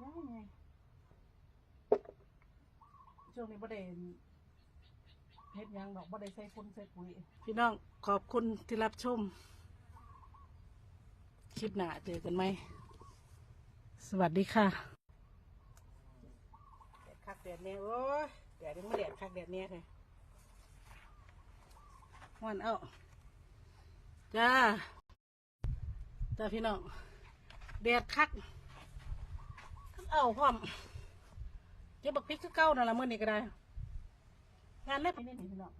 น้องยังไงช่วงนี้บ่ได้เฮ็ดหยังดอกบ่ได้ใส่ฝุ่นใส่ปุ๋ยพี่น้องขอบคุณที่รับชม คลิปหน้าเจอกันไหม สวัสดีค่ะแดดคักแดดเนี่ยโอ้ยแดดยังไม่แดดคักแดดเนี่ยเลยวันเอาจ้าจ้าพี่น้อง แดดคักคักเอาพร้อมเก็บบักพริกคือเก่านั่นละมื้อนี้ก็ได้งานเล็บนี่นี่พี่น้อง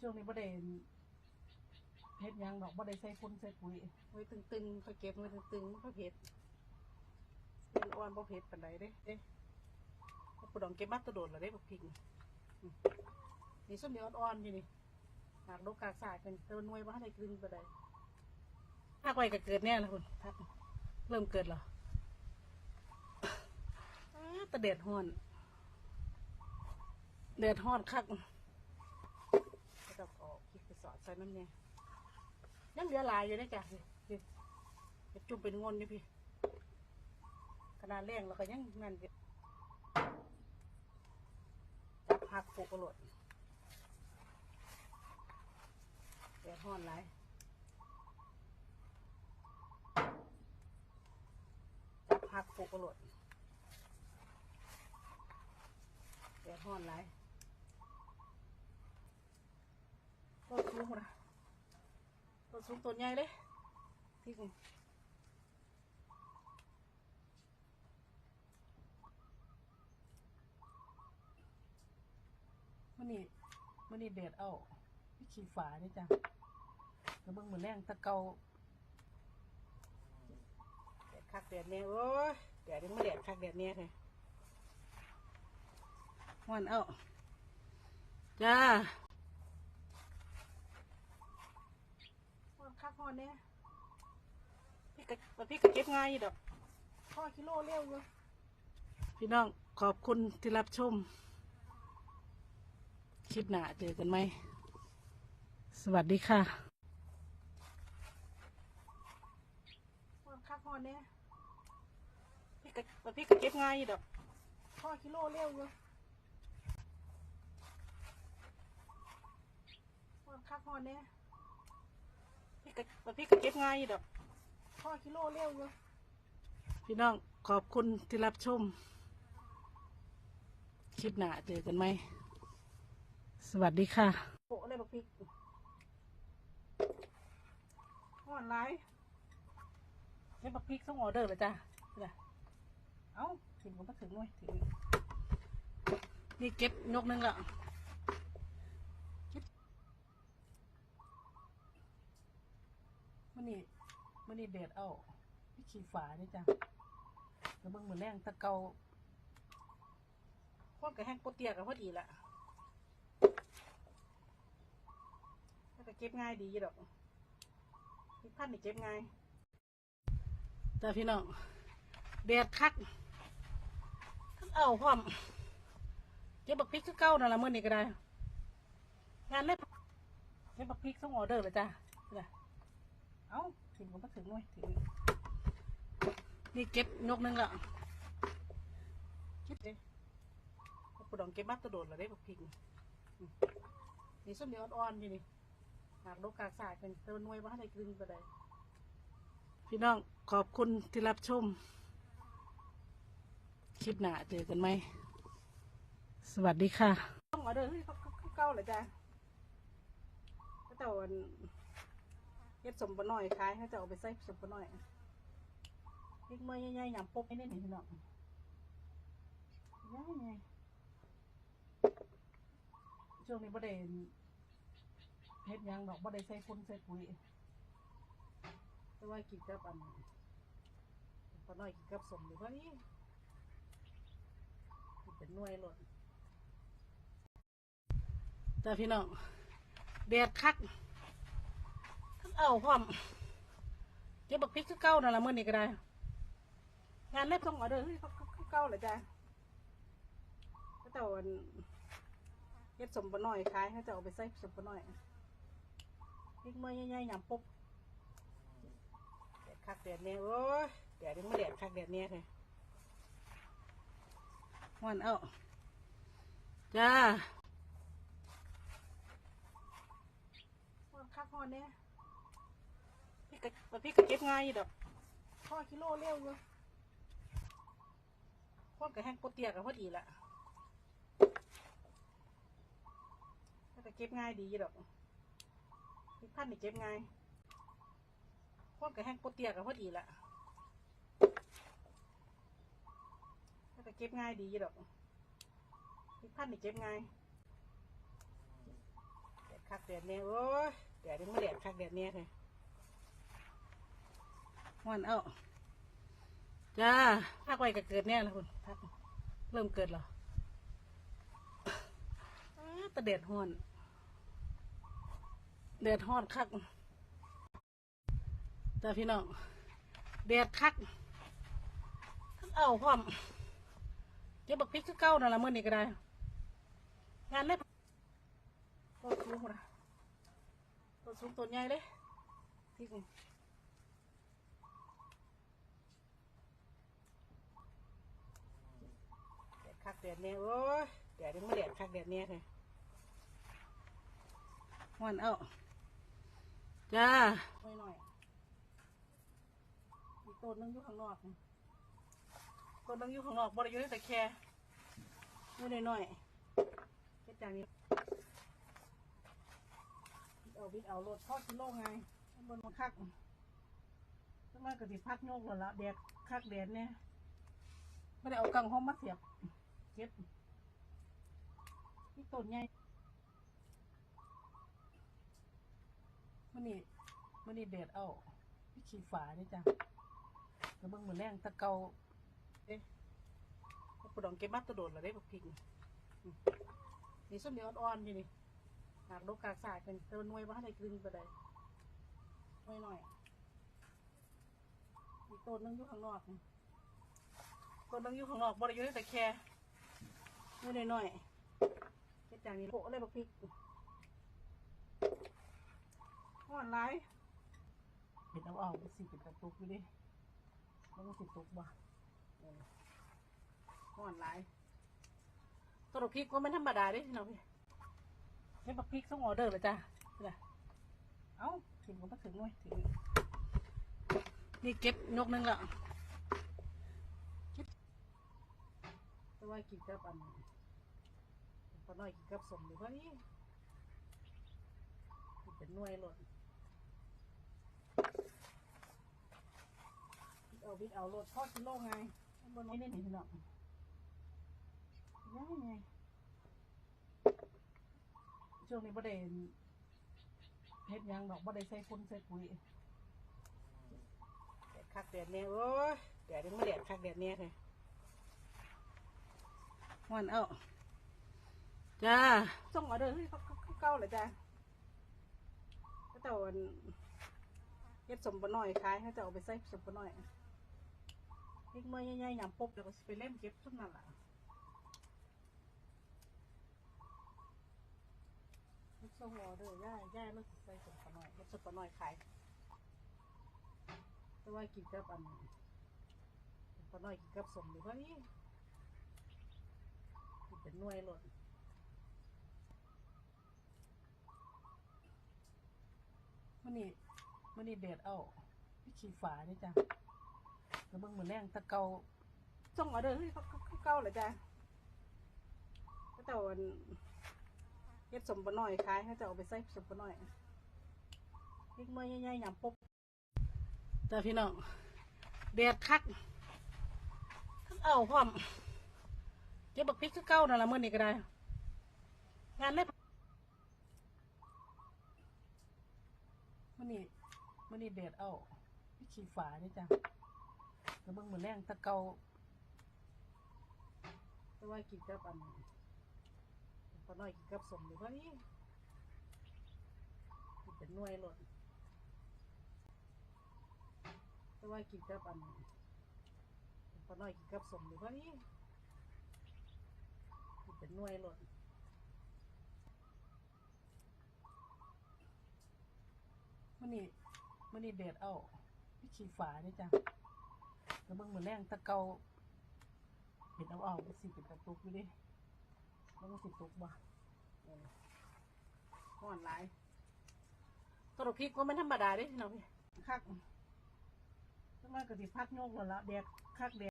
ช่วงนี้บ่ได้เฮ็ดหยังดอกบ่ได้ใส่ฝุ่นใส่ปุ๋ยไว้ตึงๆค่อยเก็บไว้ตึงๆบ่ค่อยเผ็ดเป็นอ่อนบ่เผ็ดปานใดเด้เด้ปดองเก็บมาตะโดดแล้วเด้บักพริกนี่อืมนี่ส้มเดียวอ่อนๆอยู่นี่ หากลูกกากสายเป็นเตนวยว่าให้กลึงไปได้พักไว้ก็เกิดแน่แล้วคุณพักเริ่มเกิดแล้วอ้าแตะเด็ดห้อนเด็ดห้อนคักก็ต้องออกคิดไปสอดใส่น้ำเนี่ยยังเหลือลายอยู่นะจ๊ะพี่จุ่มเป็นงอนอยู่พี่ขนาดแรงแล้วก็ยังนั่นจับหักปลูกกระโดด แดดห้อนไรจับหักปลูกกระโดดแดดห้อนไรต้นสูงนะต้นสูงต้นใหญ่เลยที่คุณมันนี่มันนี่เด็ดเอา ขี้ฝาเนี่ยจ้ะแล้วเบิ่งมือแรงตะเกาแดดคักแดดเนี่ยโอ้ยแดดยังไม่แดดคักแดดเนี่ยเลยวันเอาจ้าวันคักฮอนเนี่ยพี่กะพี่กะเก็บง่ายอยู่ดอกพ่อกิโลเร็วอยู่พี่น้องขอบคุณที่รับชม คลิปหน้าเจอกันไหม สวัสดีค่ะคักฮอนเนี่ยพี่กะพี่กะเก็บง่ายอยู่ดอกพ่อกิโลเร็วอยู่คักฮอนเนี่ยพี่กะพี่กะเก็บง่ายอยู่ดอกพ่อกิโลเร็วอยู่พี่น้องขอบคุณที่รับชม คลิปหน้าเจอกันไหม สวัสดีค่ะโปะเลยบักพริก ห่อนไรนี่บักพริกต้องออเดอร์เลยจ้ะเนี่ยเอ้าถึงผมก็ถึงหน่อยถึงนี่เก็บยกนึงละมันนี่มันนี่เด็ดเอาพี่ขี้ฝานี่จ้ะแล้วเบิ่งมือแรงตะเกาพอดกับแห้งโปเตียกับพอดีละแล้วก็เก็บง่ายดีดอก พริกพันนี่เก็บง่ายจ้าพี่น้องแดดคักคักเอาพร้อมเก็บบักพริกคือเก่านั่นละมื้อนี้ก็ได้ งานเล็บเก็บบักพริกต้องออเดอร์เลยจ้าจ้ะเอ้าถึงผมก็ถึงหน่อยถึงนี่เก็บนกนึงละเก็บเลยปดองเก็บมาแตะโดดแล้วได้บักพริกนี่อืมนี่ส้มเดียวอ่อนๆอยู่นี่ หากลูกกากสายเป็นเติมนวยว่าให้กลึงไปได้พี่น้องขอบคุณที่รับชม คลิปหน้าเจอกันไหม สวัสดีค่ะ ต้องมาเด้อเฮ้ยเขาเขาเขาเก้าเหรอจ้ะเขาเจ้าอันเฮ็ดสมปะน้อยขายเขาเจ้าเอาไปใส่สมปะน้อยพริกเมื่อยใหญ่ๆหยำปุ๊บไอ้นี่นี่พี่น้องยังไงช่วงนี้ประเด็น เฮ็ดหยังดอกบ่ได้ใส่ฝุ่นใส่ปุ๋ยแต่ว่ากินกับอันปลาน้อยกินกับสมหรือว่านี่กินเป็นหน่วยหล่นจ้าพี่น้องแดดคักคักเอาพร้อมเก็บบักพริกคือเก่านั่นละมื้อนี้ก็ได้ งานเล็บต้องออเดอร์เฮ้ยเก่าเหรอจ้ะเขาเจ้าอันเฮ็ดสมปน้อยขายเขาจ้าเอาไปใส่สมปน้อย พริกพริกเมื่อยใหญ่ๆหยำปุ๊บแดดคักแดดเนี่ยโอ้ยแดดนี่ไม่แดดคักแดดเนี่ยเลยวันเอาจ้าวันคักวันเนี่ยพี่กะพี่กะเก็บง่ายดอกพ่อกิโลเร็วอยู่พ่อกะแห้งโปเตียกับพอดีละถ้าก็เก็บง่ายดีดอก พริกพันธุ์นี่เก็บง่ายพวกกระแห้งโปเตียกับพอดีละถ้าก็เก็บง่ายดีดอกพริกพันธุ์นี่เก็บง่ายแดดคักแดดเนี่ยโอ้ยแดดนี่ไม่แดดคักแดดเนี่ยเลยวันเอ้าจ้าพักไว้ก็เกิดเนี่ยละคุณพักเริ่มเกิดแล้วอ้าแตะเด็ดห้อน แดดฮอดคักจ้าพี่น้องแดดคักคักเอาพร้อมเก็บบักพริกคือเก้านั่นละเมื่อนี้ก็ได้ งานเล็บต้นสูงนะต้นสูงต้นใหญ่เลยพริกนี่แดดคักแดดเนี่ยโอ้ยแดดนี่ไม่แดดคักแดดเนี่ยเลยวันเอา จ้าหน่อยหน่อยอีกต้นนึงอยู่ข้างนอกนี่ต้นนึงอยู่ข้างนอกบริยุทธ์แต่แค่นี่หน่อยหน่อยๆเฮ็ดจากนี้เอาวิดเอาโลดทอดกิโลไงบนมันคักถ้ามันก็สิพักโยกแล้วละแดดคักแดดเนี่ยไม่ได้เอากังห้องมาเสียบเก็บนี่ต้นใหญ่ มันนี่มันนี่เด็ดเอาพี่ขี้ฝานี่จ้ะแล้วเบิ่งมือแรงตะเกาเอ๊ะเอาปลดองเก็บมัดตะโดดเหรได้บักพริกนี่อืมนี่ส้มเหนียวอ่อนๆอยู่นี่หากลูกกากสายเป็นเติมนวยว่าให้ได้กลืนไปได้หน่อยหน่อยๆอีกต้นนึงอยู่ข้างนอกต้นนึงอยู่ข้างนอกบริยุทธ์แต่แค่นี่หน่อยหน่อยๆเฮ็ดจากนี้โปะเลยบักพริก ห่อนไรเห็ดเอาเอาไปสิเป็นกระตุกอยู่ดิแล้วก็สิตุกบ่เออห่อนไรตัวดอกพริกก็ไม่ธรรมดาเด้พี่น้องพี่เฮ้ยบักพริกต้องออเดอร์เลยจ้ะจ้ะเอ้าถึงก็มาถึงหน่อยถึงนี่เก็บยกหนึงและเก็บแต่ว่ากินกับอันพอน้อยกินกับสมหรือว่านี่เป็นหน่วยหล่น เอาวิดเอาโลดทอดกิโลไงข้างบนนี้นี่นี่พี่น้องยังไงช่วงนี้บ่ได้เฮ็ดหยังดอกบ่ได้ใส่ฝุ่นใส่ปุ๋ยแดดคักแดดเนี่ยโอ้ยแดดนี่ไม่แดดคักแดดเนี่ยเลยวันเอาจ้าส่งออเดอร์ให้เขาเขาเก้าเลยจ้าเขาเจ้าอันเฮ็ดสมบน้อยขายเขาเจ้าเอาไปใส่สมบน้อย พริกเมื่อยใหญ่ๆยำปุ๊บเดี๋ยวก็สิไปเล่มเก็บทุกนั่นแหละลูกสวอเด้อย่าย่าลูกใส่สมปะน้อยลูกสมปะน้อยขายแต่ว่ากินกับอันสมปะน้อยกินกับสมหรือว่านี่กินเป็นหน่วยหล่นมันนี่มันนี่เด็ดเอาพี่ขี้ฝานี่จ้ะ แล้อแรงตะเกาส่งออเดอร์ให้เขาเขาเขาเก้าเลยจ้ะเขาจะเอาอันเฮ็ดสมบน้อยขายเขาจะเอาไปใส่สมบน้อยพริกเมื่อยใหญ่ๆยำปุ๊บจ้าพี่น้องแดดคักคักเอาพร้อมเก็บบักพริกคือเก้านั่นละเมื่อนี้ก็ได้ งานเล็บมันนี่มันนี่เด็ดเอาพี่ขี้ฝานี่จ้ะ เบิ่งมือแรงตะเกาแต่ว่ากินกับอันพอน้อยกินกับสมหรือว่านี่กินเป็นหน่วยหล่นแต่ว่ากินกับอันพอน้อยกินกับสมหรือว่านี่กินเป็นหน่วยหล่นนี้มื่อนี้เดดเอาพี่ขี่ฝานี่จ้ะ แล้วเบิ่งมือแรงตะเกาเห็นเอาเอาไปสิเป็นกระตุกอยู่ดิแล้วมันสิตุกบ่เออห่อนหลายตัวดอกพริกก็ไม่ธรรมดาเด้พี่น้องพี่คักทำไมก็สิพักโยกแล้วละแดดคักแดด